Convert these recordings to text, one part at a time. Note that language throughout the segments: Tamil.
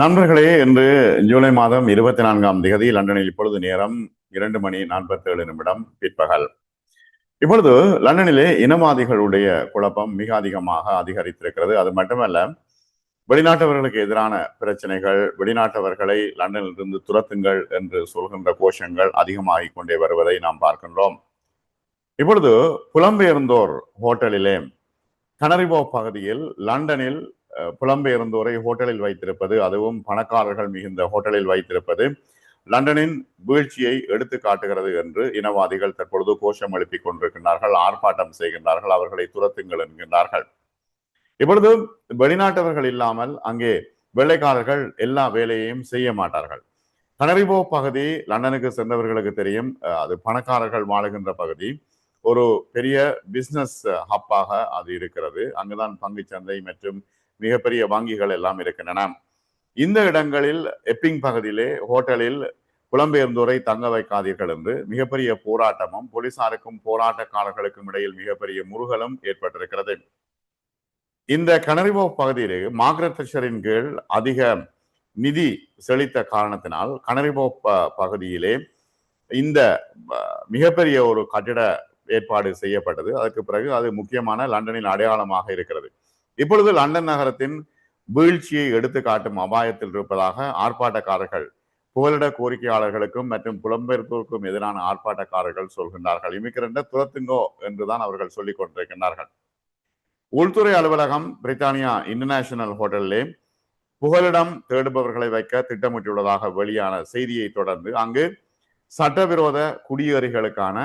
நண்பர்களே இன்று ஜூலை மாதம் இருபத்தி நான்காம் தேதி லண்டனில் இப்பொழுது நேரம் இரண்டு மணி நாற்பத்தி ஏழு நிமிடம் பிற்பகல். இப்பொழுது லண்டனிலே இனவாதிகளுடைய குழப்பம் மிக அதிகமாக அதிகரித்திருக்கிறது. அது மட்டுமல்ல வெளிநாட்டவர்களுக்கு எதிரான பிரச்சனைகள் வெளிநாட்டவர்களை லண்டனிலிருந்து துரத்துங்கள் என்று சொல்கின்ற கோஷங்கள் அதிகமாகிக் கொண்டே வருவதை நாம் பார்க்கின்றோம். இப்பொழுது புலம்பெயர்ந்தோர் ஹோட்டலிலே கனரிபோ பகுதியில் லண்டனில் புலம்பெயர்ந்தோரை ஹோட்டலில் வைத்திருப்பது அதுவும் பணக்காரர்கள் மிகுந்த ஹோட்டலில் வைத்திருப்பது. லண்டனின் வீழ்ச்சியை எடுத்து காட்டுகிறது என்று இனவாதிகள் தற்பொழுது கோஷம் எழுப்பிக் கொண்டிருக்கின்றார்கள் ஆர்ப்பாட்டம் செய்கின்றார்கள் அவர்களை துரத்துங்கள் என்கின்றார்கள். இப்பொழுது வெளிநாட்டவர்கள் இல்லாமல் அங்கே வெள்ளைக்காரர்கள் எல்லா வேலையையும் செய்ய மாட்டார்கள். கனரிபோ பகுதி லண்டனுக்கு சென்றவர்களுக்கு தெரியும். அது பணக்காரர்கள் வாழுகின்ற பகுதி. ஒரு பெரிய பிசினஸ் ஹப்பாக அது இருக்கிறது. அங்குதான் பங்கு சந்தை மற்றும் மிகப்பெரிய வங்கிகள் எல்லாம் இருக்கின்றன. இந்த இடங்களில் எப்பிங் பகுதியிலே ஹோட்டலில் புலம்பெயர்ந்தோரை தங்க வைக்காதீர்கள் என்று மிகப்பெரிய போராட்டமும் போலீசாருக்கும் போராட்டக்காரர்களுக்கும் இடையில் மிகப்பெரிய முருகலும் ஏற்பட்டிருக்கிறது. இந்த கனரிவோ பகுதியிலே மார்கரெட் தச்சரின் கீழ் அதிக நிதி செழித்த காரணத்தினால் கனரிவோ பகுதியிலே இந்த மிகப்பெரிய ஒரு கட்டிட ஏற்பாடு செய்யப்பட்டது. அதற்கு பிறகு அது முக்கியமான லண்டனின் அடையாளமாக இருக்கிறது. இப்பொழுது லண்டன் நகரத்தின் வீழ்ச்சியை எடுத்து காட்டும் அபாயத்தில் இருப்பதாக ஆர்ப்பாட்டக்காரர்கள் புகலிட கோரிக்கையாளர்களுக்கும் மற்றும் புலம்பெயர்ப்போருக்கும் எதிரான ஆர்ப்பாட்டக்காரர்கள் சொல்கின்றார்கள். இமிக்கிரண்ட துரத்துங்கோ என்றுதான் அவர்கள் சொல்லிக் கொண்டிருக்கின்றார்கள். உள்துறை அலுவலகம் பிரித்தானியா இன்டர்நேஷனல் ஹோட்டலிலே புகலிடம் தேடுபவர்களை வைக்க திட்டமிட்டுள்ளதாக வெளியான செய்தியை தொடர்ந்து அங்கு சட்டவிரோத குடியேறிகளுக்கான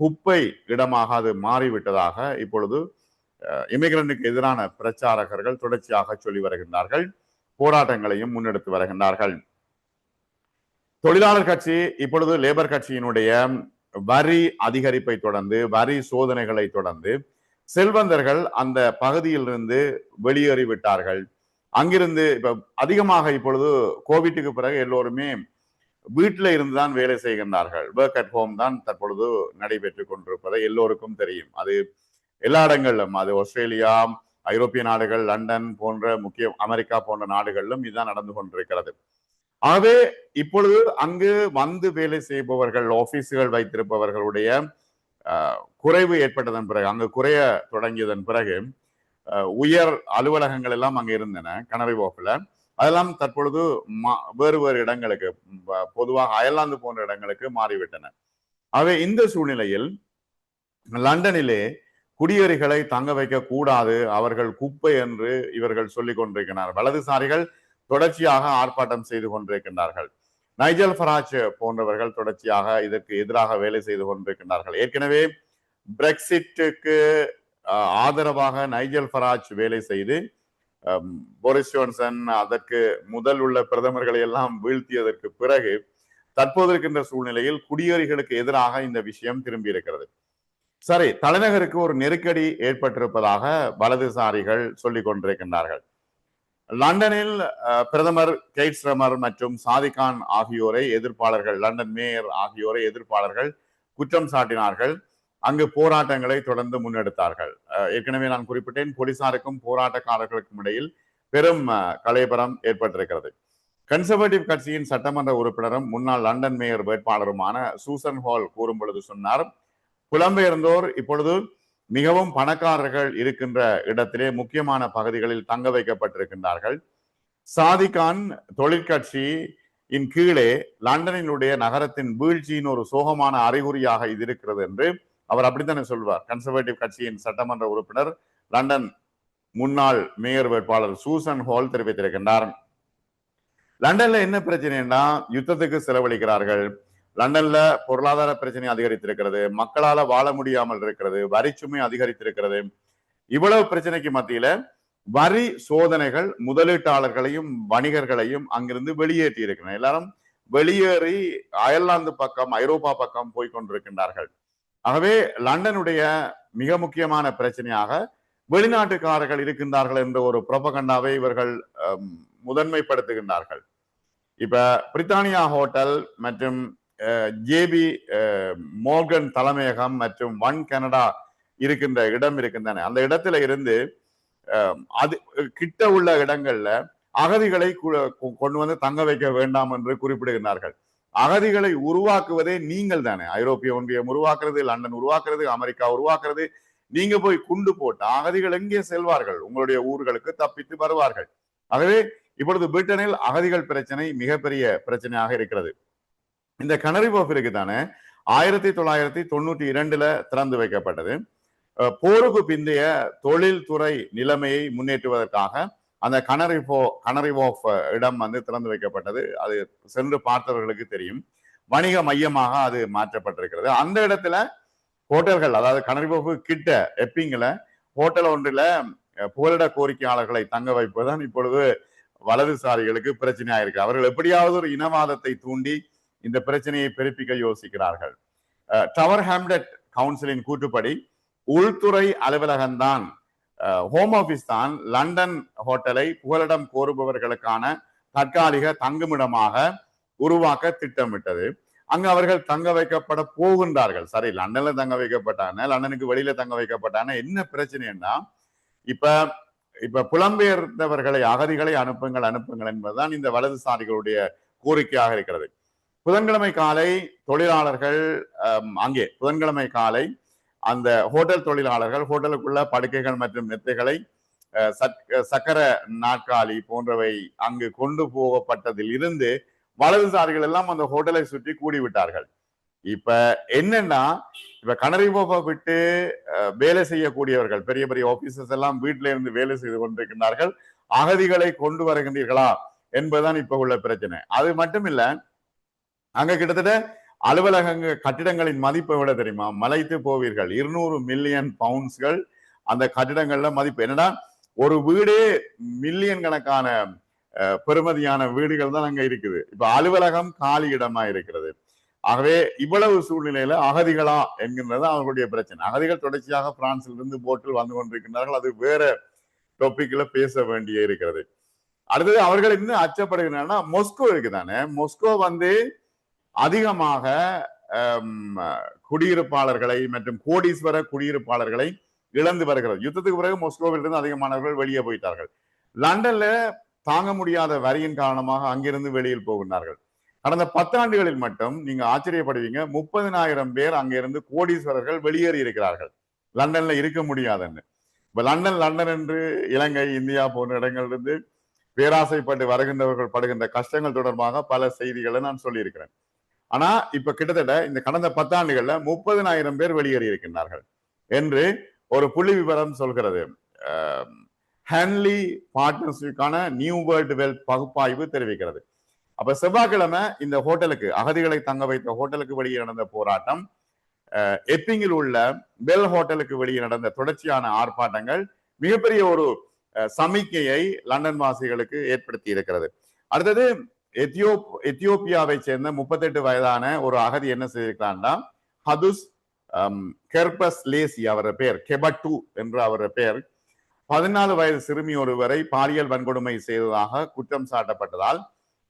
குப்பை இடமாக அது மாறிவிட்டதாக இப்பொழுது இமிகிரண்டுக்கு எதிரான பிரச்சாரகர்கள் தொடர்ச்சியாக சொல்லி வருகின்றார்கள். போராட்டங்களையும் முன்னெடுத்து வருகின்றார்கள். தொழிலாளர் கட்சி இப்பொழுது லேபர் கட்சியினுடைய வரி அதிகரிப்பை தொடர்ந்து வரி சோதனைகளை தொடர்ந்து செல்வந்தர்கள் அந்த பகுதியிலிருந்து வெளியேறிவிட்டார்கள். அங்கிருந்து இப்ப அதிகமாக இப்பொழுது கோவிட்டுக்கு பிறகு எல்லோருமே வீட்டில இருந்துதான் வேலை செய்கின்றார்கள். ஒர்க் அட் ஹோம் தான் தற்பொழுது நடைபெற்று கொண்டிருப்பதை எல்லோருக்கும் தெரியும். அது எல்லா இடங்களிலும் அது ஆஸ்திரேலியா ஐரோப்பிய நாடுகள் லண்டன் போன்ற முக்கிய அமெரிக்கா போன்ற நாடுகளிலும் இதுதான் நடந்து கொண்டிருக்கிறது. ஆகவே இப்பொழுது அங்கு வந்து வேலை செய்பவர்கள் ஆபீஸுகள் வைத்திருப்பவர்களுடைய அஹ், குறைவு ஏற்பட்டதன் பிறகு அங்கு குறைய தொடங்கியதன் பிறகு அஹ், உயர் அலுவலகங்கள் எல்லாம் அங்கே இருந்தன கனரிவோஃபில் அதெல்லாம் தற்பொழுது மா- வேறு வேறு இடங்களுக்கு பொதுவாக அயர்லாந்து போன்ற இடங்களுக்கு மாறிவிட்டன. ஆகவே இந்த சூழ்நிலையில் லண்டனிலே குடியேறிகளை தங்க வைக்க கூடாது அவர்கள் குப்பை என்று இவர்கள் சொல்லிக் கொண்டிருக்கிறார். வலதுசாரிகள் தொடர்ச்சியாக ஆர்ப்பாட்டம் செய்து கொண்டிருக்கின்றார்கள். நைஜல் ஃபராஜ் போன்றவர்கள் தொடர்ச்சியாக இதற்கு எதிராக வேலை செய்து கொண்டிருக்கின்றார்கள். ஏற்கனவே பிரெக்சிட்டுக்கு ஆஹ், ஆதரவாக நைஜல் ஃபராஜ் வேலை செய்து போரிஸ் ஜோன்சன் அதற்கு முதல் உள்ள பிரதமர்களை எல்லாம் வீழ்த்தியதற்கு பிறகு தற்போது இருக்கின்ற சூழ்நிலையில் குடியேறிகளுக்கு எதிராக இந்த விஷயம் திரும்பி இருக்கிறது. சரி தலைநகருக்கு ஒரு நெருக்கடி ஏற்பட்டிருப்பதாக வலதுசாரிகள் சொல்லிக் கொண்டிருக்கின்றார்கள். லண்டனில் பிரதமர் கெய்ட் ஸ்ரமர் மற்றும் சாதிகான் ஆகியோரை எதிர்ப்பாளர்கள் லண்டன் மேயர் ஆகியோரை எதிர்ப்பாளர்கள் குற்றம் சாட்டினார்கள். அங்கு போராட்டங்களை தொடர்ந்து முன்னெடுத்தார்கள். ஏற்கனவே நான் குறிப்பிட்டேன் போலீசாருக்கும் போராட்டக்காரர்களுக்கும் இடையில் பெரும் கலைபரம் ஏற்பட்டிருக்கிறது. கன்சர்வேட்டிவ் கட்சியின் சட்டமன்ற உறுப்பினரும் முன்னாள் லண்டன் மேயர் வேட்பாளருமான சூசன் ஹால் கூறும் பொழுது சொன்னார் புலம்பெயர்ந்தோர் இப்பொழுது மிகவும் பணக்காரர்கள் இருக்கின்ற இடத்திலே முக்கியமான பகுதிகளில் தங்க வைக்கப்பட்டிருக்கின்றார்கள். சாதிகான் தொழிற்கட்சியின் கீழே லண்டனினுடைய நகரத்தின் வீழ்ச்சியின் ஒரு சோகமான அறிகுறியாக இது இருக்கிறது என்று அவர் அப்படித்தானே சொல்வார். கன்சர்வேட்டிவ் கட்சியின் சட்டமன்ற உறுப்பினர் லண்டன் முன்னாள் மேயர் வேட்பாளர் சூசன் ஹால் தெரிவித்திருக்கின்றார். லண்டன்ல என்ன பிரச்சனைன்னா யுத்தத்துக்கு செலவழிக்கிறார்கள். லண்டன்ல பொருளாதார பிரச்சனை அதிகரித்திருக்கிறது மக்களால வாழ முடியாமல் இருக்கிறது வரிச்சுமை அதிகரித்திருக்கிறது. இவ்வளவு பிரச்சனைக்கு மத்தியில வரி சோதனைகள் முதலீட்டாளர்களையும் வணிகர்களையும் அங்கிருந்து வெளியேற்றி இருக்கிறன எல்லாரும் வெளியேறி அயர்லாந்து பக்கம் ஐரோப்பா பக்கம் போய் கொண்டிருக்கின்றார்கள். ஆகவே லண்டனுடைய மிக முக்கியமான பிரச்சனையாக வெளிநாட்டுக்காரர்கள் இருக்கின்றார்கள் என்ற ஒரு புரபகண்டாவை இவர்கள் முதன்மைப்படுத்துகின்றார்கள். இப்ப பிரித்தானியா ஹோட்டல் மற்றும் ஜேபி மோர்கன் தலைமையகம் மற்றும் ஒன் கனடா இருக்கின்ற இடம் இருக்கின்றன. அந்த இடத்துல இருந்து அஹ், அது கிட்ட உள்ள இடங்கள்ல அகதிகளை கொண்டு வந்து தங்க வைக்க வேண்டாம் என்று குறிப்பிடுகிறார்கள் அகதிகளை உருவாக்குவதே நீங்கள் தானே. ஐரோப்பிய ஒன்றியம் உருவாக்குறது லண்டன் உருவாக்குறது அமெரிக்கா உருவாக்குறது. நீங்க போய் குண்டு போட்டு அகதிகள் எங்கே செல்வார்கள்? உங்களுடைய ஊர்களுக்கு தப்பித்து வருவார்கள். ஆகவே இப்பொழுது பிரிட்டனில் அகதிகள் பிரச்சனை மிகப்பெரிய பிரச்சனையாக இருக்கிறது. இந்த கனரி போஃப் தானே ஆயிரத்தி தொள்ளாயிரத்தி தொண்ணூற்றி இரண்டுல திறந்து வைக்கப்பட்டது. போருக்கு பிந்தைய தொழில்துறை நிலைமையை முன்னேற்றுவதற்காக அந்த கனரி கனரிவோஃப் இடம் வந்து திறந்து வைக்கப்பட்டது. அது சென்று பார்த்தவர்களுக்கு தெரியும். வணிக மையமாக அது மாற்றப்பட்டிருக்கிறது. அந்த இடத்துல ஹோட்டல்கள் அதாவது கனரிபோஃபு கிட்ட எப்பிங்கில் ஹோட்டல் ஒன்றில் புகலிட கோரிக்கையாளர்களை தங்க வைப்பதுதான் இப்பொழுது வலதுசாரிகளுக்கு பிரச்சனையாக இருக்கு அவர்கள் எப்படியாவது ஒரு இனவாதத்தை தூண்டி இந்த பிரச்சனையை பெருப்பிக்க யோசிக்கிறார்கள். அஹ், டவர் ஹேம்லெட் கவுன்சிலின் கூற்றுப்படி உள்துறை அலுவலகம்தான் ஹோம் ஆபீஸ் தான் லண்டன் ஹோட்டலை புகலிடம் கோருபவர்களுக்கான தற்காலிக தங்குமிடமாக உருவாக்க திட்டமிட்டது. அங்கு அவர்கள் தங்க வைக்கப்பட போகின்றார்கள். சரி லண்டன்ல தங்க வைக்கப்பட்டாங்க லண்டனுக்கு வெளியில தங்க வைக்கப்பட்டாங்க. என்ன பிரச்சனைன்னா இப்ப இப்ப புலம்பெயர்ந்தவர்களை அகதிகளை அனுப்புங்கள் அனுப்புங்கள் என்பதுதான் இந்த வலதுசாரிகளுடைய கோரிக்கையாக இருக்கிறது. புதன்கிழமை காலை தொழிலாளர்கள் அங்கே புதன்கிழமை காலை அந்த ஹோட்டல் தொழிலாளர்கள் ஹோட்டலுக்குள்ள படுக்கைகள் மற்றும் மெத்தைகளை சக்- சக்கர நாற்காலி போன்றவை அங்கு கொண்டு போகப்பட்டதில் இருந்து வலதுசாரிகள் எல்லாம் அந்த ஹோட்டலை சுற்றி கூடி விட்டார்கள் இப்ப என்னன்னா இப்ப கனரி விட்டு வேலை செய்யக்கூடியவர்கள் பெரிய பெரிய ஆபீசர்ஸ் எல்லாம் வீட்டில இருந்து வேலை செய்து கொண்டிருக்கிறார்கள் அகதிகளை கொண்டு வருகின்றீர்களா என்பதுதான் இப்ப உள்ள பிரச்சனை. அது மட்டும் இல்லை அங்க கிட்டத்தட்ட அலுவலக கட்டிடங்களின் மதிப்பை விட தெரியுமா? மலைத்து போவீர்கள். இருநூறு மில்லியன் பவுண்ட்ஸ்கள் அந்த கட்டிடங்கள்ல மதிப்பு. என்னன்னா ஒரு வீடே மில்லியன் கணக்கான பெருமதியான வீடுகள் தான் அங்க இருக்குது. இப்ப அலுவலகம் காலி இடமா இருக்கிறது. ஆகவே இவ்வளவு சூழ்நிலையில அகதிகளா என்கின்றது அவர்களுடைய பிரச்சனை. அகதிகள் தொடர்ச்சியாக பிரான்சில் இருந்து போட்டில் வந்து கொண்டிருக்கின்றார்கள். அது வேற டாபிக்ல பேச வேண்டிய இருக்கிறது. அடுத்தது அவர்கள் இன்னும் அச்சப்படுகிறாங்கன்னா மொஸ்கோ இருக்குதானே மொஸ்கோ வந்து அதிகமாக குடியிருப்பாளர்களை மற்றும் கோடீஸ்வர குடியிருப்பாளர்களை இழந்து வருகிறது. யுத்தத்துக்கு பிறகு மொஸ்கோவில் இருந்து அதிகமானவர்கள் வெளியே போயிட்டார்கள். லண்டன்ல தாங்க முடியாத வரியின் காரணமாக அங்கிருந்து வெளியில் போகின்றார்கள். கடந்த பத்தாண்டுகளில் மட்டும் நீங்க ஆச்சரியப்படுவீங்க முப்பதினாயிரம் பேர் அங்கிருந்து கோடீஸ்வரர்கள் வெளியேறி இருக்கிறார்கள். லண்டன்ல இருக்க முடியாதுன்னு. இப்ப லண்டன் லண்டன் என்று இலங்கை இந்தியா போன்ற இடங்களிலிருந்து பேராசைப்பட்டு வருகின்றவர்கள் படுகின்ற கஷ்டங்கள் தொடர்பாக பல செய்திகளை நான் சொல்லியிருக்கிறேன். ஆனா இப்ப கிட்டத்தட்ட இந்த கடந்த பத்தாண்டுகள்ல முப்பதினாயிரம் பேர் வெளியேறி இருக்கின்றார்கள் என்று ஒரு புள்ளி விவரம் சொல்கிறது. ஹேன்லி ஹென்லி பார்ட்னர்ஷிப்கான நியூ வேர்ல்டு வெல்த் பகுப்பாய்வு தெரிவிக்கிறது. அப்ப செவ்வாய்க்கிழமை இந்த ஹோட்டலுக்கு அகதிகளை தங்க வைத்த ஹோட்டலுக்கு வெளியே நடந்த போராட்டம் எப்பிங்கில் உள்ள பெல் ஹோட்டலுக்கு வெளியே நடந்த தொடர்ச்சியான ஆர்ப்பாட்டங்கள் மிகப்பெரிய ஒரு சமிக்கையை லண்டன் வாசிகளுக்கு ஏற்படுத்தி இருக்கிறது. அடுத்தது எத்தியோப் எத்தியோப்பியாவை சேர்ந்த முப்பத்தெட்டு வயதான ஒரு அகதி என்ன செய்திருக்கிறான்னா ஹதுஸ் கெர்பஸ் லேசி அவர பெயர் கெபட்டு என்று அவர பெயர் பதினாலு வயது சிறுமி ஒருவரை பாலியல் வன்கொடுமை செய்ததாக குற்றம் சாட்டப்பட்டதால்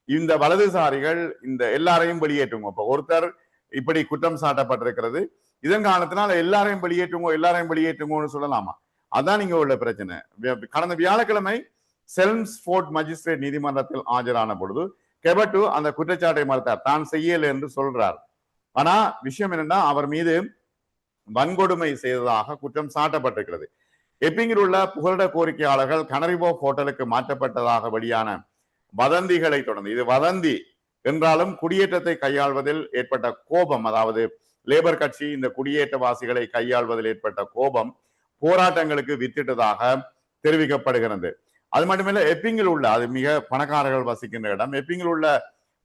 இந்த வலதுசாரிகள் இந்த எல்லாரையும் வெளியேற்றுங்க. இப்ப ஒருத்தர் இப்படி குற்றம் சாட்டப்பட்டிருக்கிறது இதன் காரணத்தினால் எல்லாரையும் வெளியேற்றுங்க எல்லாரையும் வெளியேற்றுங்கன்னு சொல்லலாமா? அதான் இங்க உள்ள பிரச்சனை. கடந்த வியாழக்கிழமை செல்ம்ஸ் ஃபோர்ட் மஜிஸ்ட்ரேட் நீதிமன்றத்தில் ஆஜரான பொழுது கெபட்டு அந்த குற்றச்சாட்டை மறுத்தார். தான் செய்யல என்று சொல்றார். ஆனா விஷயம் என்னன்னா அவர் மீது வன்கொடுமை செய்ததாக குற்றம் சாட்டப்பட்டிருக்கிறது. எப்பிங்கில் உள்ள புகலிட கோரிக்கையாளர்கள் கனரிபோ ஹோட்டலுக்கு மாற்றப்பட்டதாக வெளியான வதந்திகளை தொடர்ந்து இது வதந்தி என்றாலும் குடியேற்றத்தை கையாள்வதில் ஏற்பட்ட கோபம் அதாவது லேபர் கட்சி இந்த குடியேற்றவாசிகளை கையாள்வதில் ஏற்பட்ட கோபம் போராட்டங்களுக்கு வித்திட்டதாக தெரிவிக்கப்படுகிறது. அது மட்டுமில்ல எப்பிங்கில் உள்ள அது மிக பணக்காரர்கள் வசிக்கின்ற இடம் எப்பிங்கில் உள்ள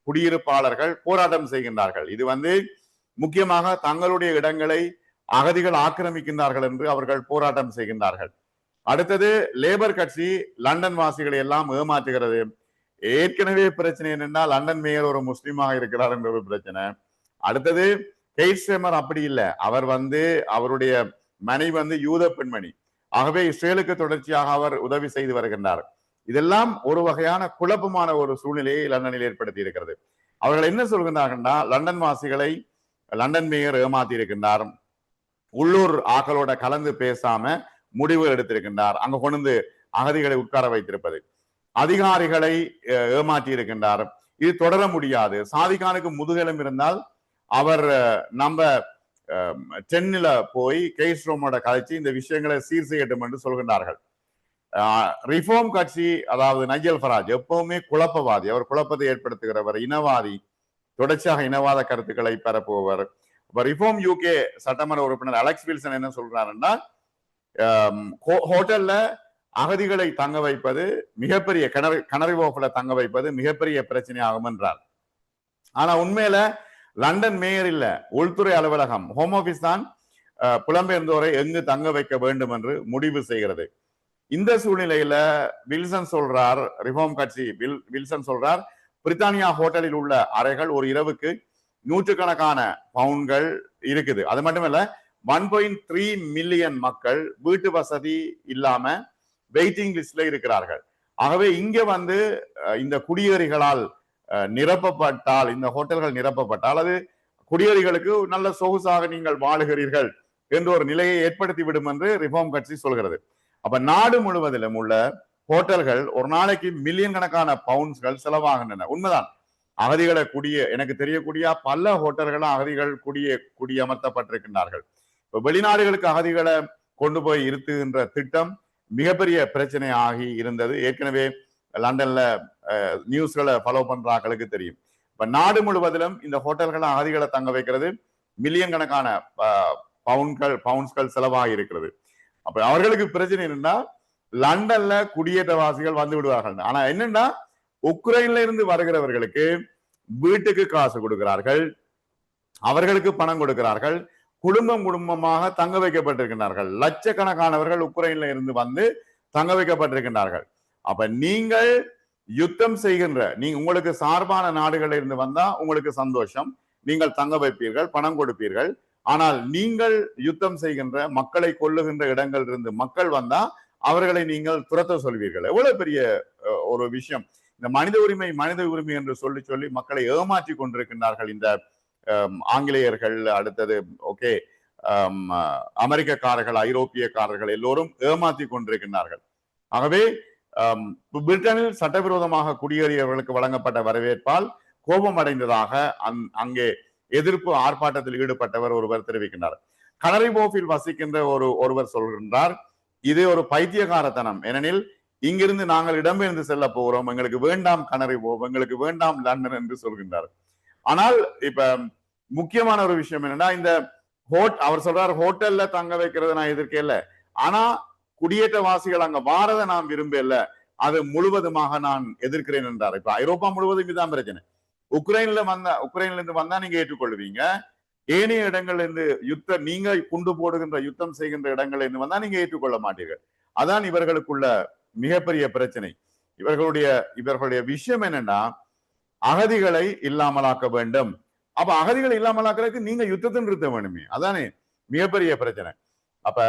குடியிருப்பாளர்கள் போராட்டம் செய்கின்றார்கள். இது வந்து முக்கியமாக தங்களுடைய இடங்களை அகதிகள் ஆக்கிரமிக்கின்றார்கள் என்று அவர்கள் போராட்டம் செய்கின்றார்கள். அடுத்தது லேபர் கட்சி லண்டன் வாசிகளை எல்லாம் ஏமாற்றுகிறது. ஏற்கனவே பிரச்சனை என்னன்னா லண்டன் மேயர் ஒரு முஸ்லீமாக இருக்கிறார் என்ற ஒரு பிரச்சனை. அடுத்தது கெய்ஸ்டேமர் அப்படி இல்லை. அவர் வந்து அவருடைய மனைவி வந்து யூத பெண்மணி. ஆகவே இஸ்ரேலுக்கு தொடர்ச்சியாக அவர் உதவி செய்து வருகின்றார். இதெல்லாம் ஒரு வகையான குழப்பமான ஒரு சூழ்நிலையை லண்டனில் ஏற்படுத்தி இருக்கிறது. அவர்கள் என்ன சொல்கின்றார்கள்னா லண்டன் வாசிகளை லண்டன் மேயர் ஏமாத்தி இருக்கின்றார் உள்ளூர் ஆக்களோட கலந்து பேசாம முடிவு எடுத்திருக்கின்றார். அங்க கொண்டு அகதிகளை உட்கார வைத்திருப்பது. அதிகாரிகளை அஹ், ஏமாற்றி இருக்கின்றார் இது தொடர முடியாது. சாதிகானுக்கு முதுகெலும் இருந்தால் அவர் நம்ம டென்னில போய் கேஸ் ரோமோட கதைச்சு இந்த விஷயங்களை சீர் செய்யட்டும் என்று சொல்கின்றார்கள். ரிஃபார்ம் கட்சி அதாவது நைஜல் ஃபராஜ் எப்பவுமே குழப்பவாதி. அவர் குழப்பத்தை ஏற்படுத்துகிறவர் இனவாதி தொடர்ச்சியாக இனவாத கருத்துக்களை பரப்புபவர் இப்ப ரிஃபார்ம் யூகே சட்டமன்ற உறுப்பினர் அலெக்ஸ் வில்சன் என்ன சொல்றாருன்னா ஹோ- ஹோட்டல்ல அகதிகளை தங்க வைப்பது மிகப்பெரிய கணரி கணரி ஓஃப்ல தங்க வைப்பது மிகப்பெரிய பிரச்சனை ஆகும் என்றார். ஆனா உண்மையில லண்டன் மேயர் இல்ல உள்துறை அலுவலகம் ஹோம் ஆபீஸ் தான் புலம்பெயர்ந்தோரை எங்கு தங்க வைக்க வேண்டும் என்று முடிவு செய்கிறது. இந்த சூழ்நிலையில வில்சன் சொல்றார் ரிஃபார்ம் கட்சி வில் வில்சன் சொல்றார் பிரித்தானியா ஹோட்டலில் உள்ள அறைகள் ஒரு இரவுக்கு நூற்றுக்கணக்கான பவுன்கள் இருக்குது. அது மட்டுமல்ல ஒன் பாயிண்ட் த்ரீ மில்லியன் மக்கள் வீட்டு வசதி இல்லாம வெயிட்டிங் லிஸ்ட்ல இருக்கிறார்கள். ஆகவே இங்க வந்து இந்த குடியேறிகளால் நிரப்பப்பட்டால் இந்த ஹோட்டல்கள் நிரப்பப்பட்டால் அது குடியேறிகளுக்கு நல்ல சொகுசாக நீங்கள் வாழுகிறீர்கள் என்ற ஒரு நிலையை ஏற்படுத்தி விடும் என்று ரிஃபார்ம் கட்சி சொல்கிறது. அப்ப நாடு முழுவதிலும் உள்ள ஹோட்டல்கள் ஒரு நாளைக்கு மில்லியன் கணக்கான பவுண்ட்ஸ்கள் செலவாகின்றன. உண்மைதான். அகதிகளை குடிய எனக்கு தெரியக்கூடிய பல ஹோட்டல்களும் அகதிகள் குடிய குடியமர்த்தப்பட்டிருக்கின்றார்கள். இப்போ வெளிநாடுகளுக்கு அகதிகளை கொண்டு போய் இருத்துகின்ற திட்டம் மிகப்பெரிய பிரச்சனை ஆகி இருந்தது. ஏற்கனவே லண்டன்ல அஹ், நியூஸ்களை ஃபாலோ பண்ற ஆக்களுக்கு தெரியும். இப்ப நாடு முழுவதிலும் இந்த ஹோட்டல்களை அகதிகளை தங்க வைக்கிறது. மில்லியன் கணக்கான பவுன்கள் பவுன்ஸ்கள் செலவாகி இருக்கிறது. அப்ப அவர்களுக்கு பிரச்சனை என்னன்னா லண்டன்ல குடியேற்றவாசிகள் வந்து விடுவார்கள். ஆனா என்னன்னா உக்ரைன்ல இருந்து வருகிறவர்களுக்கு வீட்டுக்கு காசு கொடுக்கிறார்கள். அவர்களுக்கு பணம் கொடுக்கிறார்கள். குடும்பம் குடும்பமாக தங்க வைக்கப்பட்டிருக்கின்றார்கள். லட்சக்கணக்கானவர்கள் உக்ரைன்ல இருந்து வந்து தங்க வைக்கப்பட்டிருக்கின்றார்கள். அப்ப நீங்கள் யுத்தம் செய்கின்ற நீங்க உங்களுக்கு சார்பான நாடுகளில் இருந்து வந்தா உங்களுக்கு சந்தோஷம். நீங்கள் தங்க வைப்பீர்கள் பணம் கொடுப்பீர்கள். ஆனால் நீங்கள் யுத்தம் செய்கின்ற மக்களை கொல்லுகின்ற இடங்கள் இருந்து மக்கள் வந்தா அவர்களை நீங்கள் துரத்த சொல்வீர்கள். எவ்வளவு பெரிய ஒரு விஷயம். இந்த மனித உரிமை மனித உரிமை என்று சொல்லி சொல்லி மக்களை ஏமாற்றி கொண்டிருக்கின்றார்கள் இந்த ஆங்கிலேயர்கள். அடுத்தது ஓகே அமெரிக்கக்காரர்கள் ஐரோப்பியக்காரர்கள் எல்லோரும் ஏமாற்றி கொண்டிருக்கின்றார்கள். ஆகவே பிரிட்டனில் சட்டவிரோதமாக குடியேறியவர்களுக்கு வழங்கப்பட்ட வரவேற்பால் கோபம் அடைந்ததாக அந்- அங்கே எதிர்ப்பு ஆர்ப்பாட்டத்தில் ஈடுபட்டவர் ஒருவர் தெரிவிக்கின்றார். கனரிபோஃபில் வசிக்கின்ற ஒரு ஒருவர் சொல்கின்றார் இது ஒரு பைத்தியகாரத்தனம். ஏனெனில் இங்கிருந்து நாங்கள் இடம்பெயர்ந்து செல்ல போகிறோம். எங்களுக்கு வேண்டாம் கனரிபோப் எங்களுக்கு வேண்டாம் லண்டன் என்று சொல்கின்றார். ஆனால் இப்ப முக்கியமான ஒரு விஷயம் என்னன்னா இந்த ஹோட் அவர் சொல்றார் ஹோட்டல்ல தங்க வைக்கிறது நான் எதிர்க்கல ஆனா குடியேற்றவாசிகள் அங்க வாரதை நான் விரும்பல. அது முழுவதுமாக நான் எதிர்க்கிறேன் என்றார். இப்ப ஐரோப்பா முழுவதும் இதுதான் பிரச்சனை. உக்ரைன்ல வந்தா உக்ரைன்ல இருந்து வந்தா நீங்க ஏற்றுக்கொள்வீங்க. ஏனைய இடங்கள்ல இருந்து யுத்த நீங்க குண்டு போடுகின்ற யுத்தம் செய்கின்ற இடங்கள்ல இருந்து வந்தா நீங்க ஏற்றுக்கொள்ள மாட்டீர்கள். அதான் இவர்களுக்குள்ள மிகப்பெரிய பிரச்சனை. இவர்களுடைய இவர்களுடைய விஷயம் என்னன்னா அகதிகளை இல்லாமலாக்க வேண்டும். அப்ப அகதிகளை இல்லாமலாக்குறதுக்கு நீங்க யுத்தத்தை நிறுத்த வேணுமே. அதானே? மிகப்பெரிய பிரச்சனை. அப்ப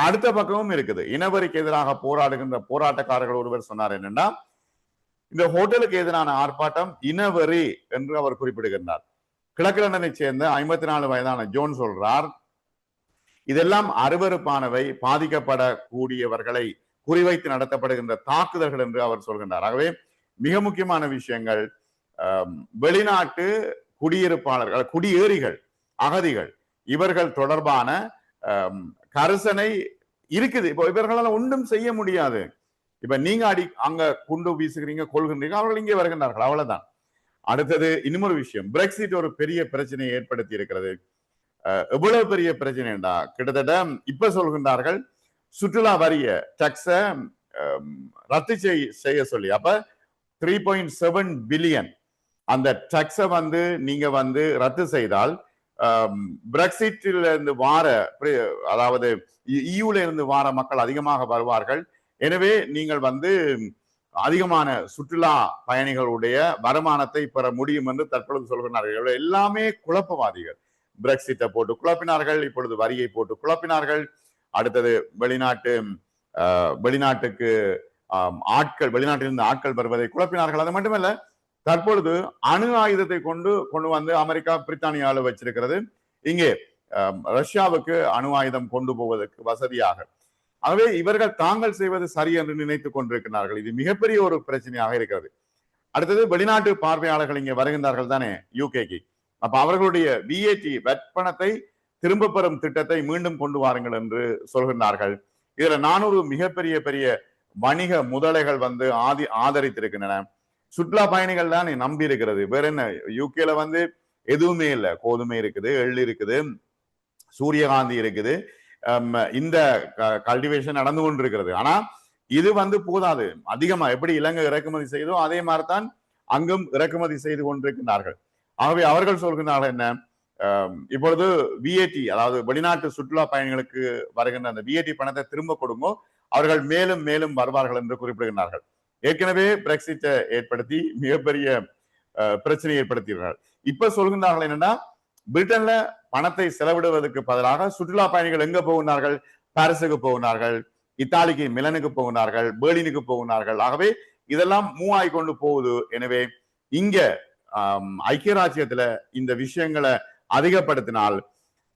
அடுத்த பக்கமும் இருக்குது. இனவரிக்கு எதிராக போராடுகின்ற போராட்டக்காரர்கள் ஒருவர் சொன்னார் என்னன்னா இந்த ஹோட்டலுக்கு எதிரான ஆர்ப்பாட்டம் இனவரி என்று அவர் குறிப்பிடுகின்றார். கிழக்கு லண்டனை சேர்ந்த ஐம்பத்தி நாலு வயதான ஜோன் சொல்றார் இதெல்லாம் அருவருப்பானவை பாதிக்கப்படக்கூடியவர்களை குறிவைத்து நடத்தப்படுகின்ற தாக்குதல்கள் என்று அவர் சொல்கின்றார். ஆகவே மிக முக்கியமான விஷயங்கள் வெளிநாட்டு குடியிருப்பாளர்கள் குடியேறிகள் அகதிகள் இவர்கள் தொடர்பான கரிசனை இருக்குது. இப்போ இவர்களால் ஒன்றும் செய்ய முடியாது. இப்ப நீங்க அடி அங்க குண்டு வீசுகிறீங்க கொள்கின்றீங்க அவர்கள் இங்கே வருகின்றார்கள். அவ்வளவுதான். அடுத்தது இன்னொரு விஷயம். பிரெக்சிட் ஒரு பெரிய பிரச்சனையை ஏற்படுத்தி இருக்கிறது. எவ்வளவு பெரிய பிரச்சனைடா கிட்டத்தட்ட இப்ப சொல்கின்றார்கள் சுற்றுலா வரிய டக்ஸ ரத்து செய் செய்ய சொல்லி. அப்ப த்ரீ பாயிண்ட் செவன் பில்லியன் அந்த டக்ஸ வந்து நீங்க வந்து ரத்து செய்தால் பிரெக்சிட்ல இருந்து வார அதாவது இயூல இருந்து வார மக்கள் அதிகமாக வருவார்கள். எனவே நீங்கள் வந்து அதிகமான சுற்றுலா பயணிகளுடைய வருமானத்தை பெற முடியும் என்று தற்பொழுது சொல்கிறார்கள். எல்லாமே குழப்பவாதிகள். பிரெக்சிட்டை போட்டு குழப்பினார்கள் இப்பொழுது வரியை போட்டு குழப்பினார்கள். அடுத்தது வெளிநாட்டு வெளிநாட்டுக்கு ஆட்கள் வெளிநாட்டிலிருந்து ஆட்கள் வருவதை குழப்பினார்கள். அது மட்டுமல்ல தற்பொழுது அணு ஆயுதத்தை கொண்டு கொண்டு வந்து அமெரிக்கா பிரித்தானியாவில் வச்சிருக்கிறது. இங்கே ரஷ்யாவுக்கு அணு ஆயுதம் கொண்டு போவதற்கு வசதியாக. ஆகவே இவர்கள் தாங்கள் செய்வது சரி என்று நினைத்துக் கொண்டிருக்கிறார்கள். இது மிகப்பெரிய ஒரு பிரச்சனையாக இருக்கிறது. அடுத்தது வெளிநாட்டு பார்வையாளர்கள் இங்கே வருகின்றார்கள் தானே யூகேக்கு. அப்ப அவர்களுடைய விஏடி வெட்பணத்தை திரும்ப பெறும் திட்டத்தை மீண்டும் கொண்டு வாருங்கள் என்று சொல்கின்றார்கள். இதுல நானூறு மிகப்பெரிய பெரிய வணிக முதலைகள் வந்து ஆதி ஆதரித்திருக்கின்றன. சுற்றுலா பயணிகள் தான் நம்பி இருக்கிறது. வேற என்ன யூகேல வந்து எதுவுமே இல்லை. கோதுமை இருக்குது எள் இருக்குது சூரியகாந்தி இருக்குது. இந்த கல்டிவேஷன் நடந்து கொண்டிருக்கிறது. ஆனா இது வந்து போதாது. அதிகமா எப்படி இலங்கை இறக்குமதி செய்தோ அதே மாதிரி தான் அங்கும் இறக்குமதி செய்து கொண்டிருக்கிறார்கள் ஆகவே அவர்கள் சொல்கிறார்கள் என்ன இப்பொழுது விஏடி அதாவது வெளிநாட்டு சுற்றுலா பயணிகளுக்கு வருகின்ற அந்த விஏடி பணத்தை திரும்ப கொடுங்கோ அவர்கள் மேலும் மேலும் வருவார்கள் என்று குறிப்பிடுகிறார்கள் ஏற்கனவே பிரெக்சிட்டை ஏற்படுத்தி மிகப்பெரிய அஹ், பிரச்சனையை இப்ப சொல்கின்றார்கள் என்னன்னா பிரிட்டன்ல பணத்தை செலவிடுவதற்கு பதிலாக சுற்றுலா பயணிகள் எங்க போகிறார்கள் பாரிஸுக்கு போகிறார்கள் இத்தாலிக்கு மிலனுக்கு போகிறார்கள் பேர்லினுக்கு போகிறார்கள் ஆகவே இதெல்லாம் மூவ் ஆகி கொண்டு போகுது. எனவே இங்க ஐக்கிய ராஜ்யத்துல இந்த விஷயங்களை அதிகப்படுத்தினால்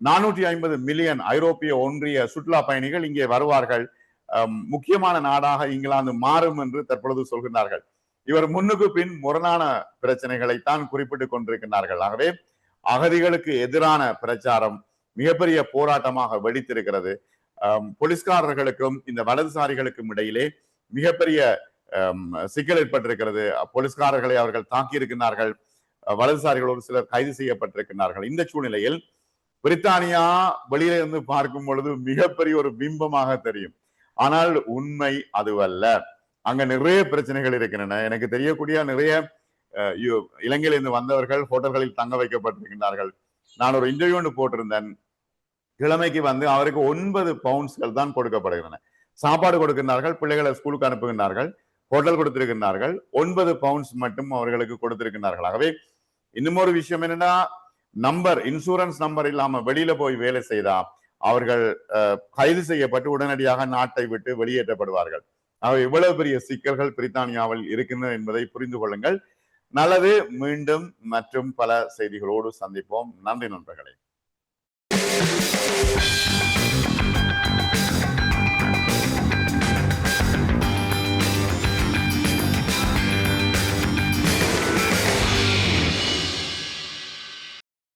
நானூற்றி ஐம்பது மில்லியன் ஐரோப்பிய ஒன்றிய சுற்றுலா பயணிகள் இங்கே வருவார்கள். முக்கியமான நாடாக இங்கிலாந்து மாறும் என்று தற்பொழுது சொல்கின்றார்கள். இவர் முன்னுக்கு பின் முரணான பிரச்சனைகளைத்தான் குறிப்பிட்டுக் கொண்டிருக்கின்றார்கள். ஆகவே அகதிகளுக்கு எதிரான பிரச்சாரம் மிகப்பெரிய போராட்டமாக வெடித்திருக்கிறது. போலீஸ்காரர்களுக்கும் இந்த வலதுசாரிகளுக்கும் இடையிலே மிகப்பெரிய சிக்கல் ஏற்பட்டிருக்கிறது. போலீஸ்காரர்களை அவர்கள் தாக்கியிருக்கிறார்கள் வலதுசாரிகள் ஒரு சிலர் கைது செய்யப்பட்டிருக்கிறார்கள் இந்த சூழ்நிலையில் பிரித்தானியா வெளியில இருந்து பார்க்கும் பொழுது மிகப்பெரிய ஒரு பிம்பமாக தெரியும். ஆனால் உண்மை அதுவல்ல. அங்க நிறைய பிரச்சனைகள் இருக்கின்றன. எனக்கு தெரியக்கூடிய நிறைய இலங்கையிலிருந்து வந்தவர்கள் ஹோட்டல்களில் தங்க வைக்கப்பட்டிருக்கின்றார்கள். நான் ஒரு இன்டர்வியூ ஒன்று போட்டிருந்தேன். கிழமைக்கு வந்து அவருக்கு ஒன்பது பவுண்ட்ஸ்கள் தான் கொடுக்கப்படுகின்றன. சாப்பாடு கொடுக்கின்றார்கள் பிள்ளைகளை ஸ்கூலுக்கு அனுப்புகின்றார்கள் ஹோட்டல் கொடுத்திருக்கின்றார்கள். ஒன்பது பவுண்ட்ஸ் மட்டும் அவர்களுக்கு கொடுத்திருக்கின்றார்கள். ஆகவே இன்னும் ஒரு விஷயம் என்னன்னா நம்பர் இன்சூரன்ஸ் நம்பர் இல்லாம வெளியில போய் வேலை செய்தா அவர்கள் அஹ், கைது செய்யப்பட்டு உடனடியாக நாட்டை விட்டு வெளியேற்றப்படுவார்கள். ஆக இவ்வளவு பெரிய சிக்கல்கள் பிரித்தானியாவில் இருக்கின்றன என்பதை புரிந்து கொள்ளுங்கள். நல்லது. மீண்டும் மற்றும் பல செய்திகளோடு சந்திப்போம். நன்றி நண்பர்களே.